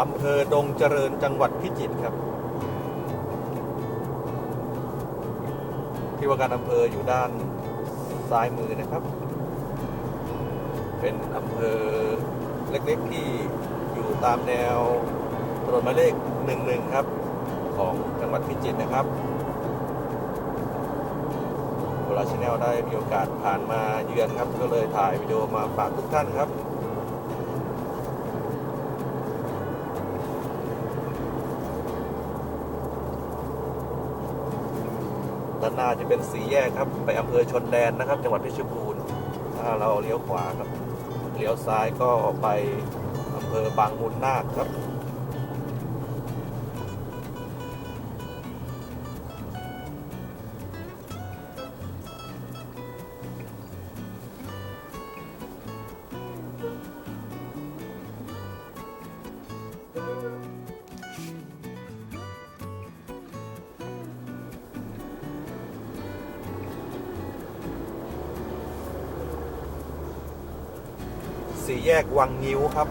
อำเภอดงเจริญจังหวัดพิจิตรครับ ที่ว่าการอำเภออยู่ด้านซ้ายมือนะครับ เป็นอำเภอเล็กๆที่อยู่ตามแนวถนนหมายเลข11ครับ ของจังหวัดพิจิตรนะครับเวลาชาแนลได้มีโอกาสผ่านมาเยือนครับ ก็เลยถ่ายวิดีโอมาฝากทุกท่านครับ ด้านหน้าจะเป็นสีแยกครับ ไปอำเภอชนแดนนะครับ จังหวัดเพชรบูรณ์ถ้าเราเลี้ยวขวาครับเลี้ยวซ้ายก็ไปอำเภอบางมูลนาคครับ สี่แยกวังงิ้วครับ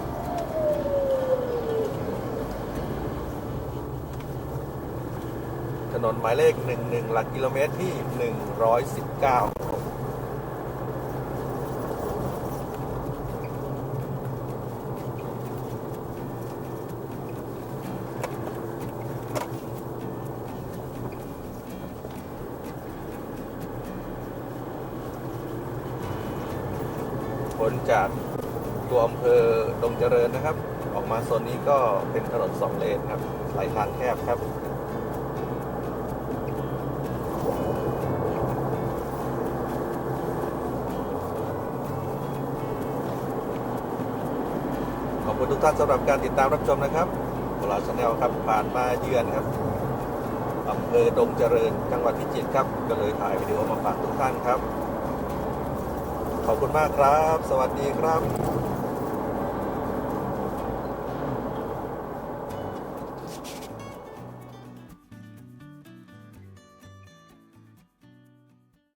ถนนหมายเลข 11 หลักกิโลเมตรที่ 119พ้นจาก ตัวอำเภอดงเจริญนะครับ ออกมาโซนนี้ก็เป็นถนนสองเลนครับไหลทางแคบครับขอบคุณทุกท่านสำหรับการติดตามรับชมนะครับพวกเราชาแนลครับผ่านมาเยือนครับอำเภอดงเจริญ จังหวัดพิจิตรครับ ก็เลยถ่ายวิดีโอมาฝากทุกท่านครับ ขอบคุณมากครับ สวัสดีครับ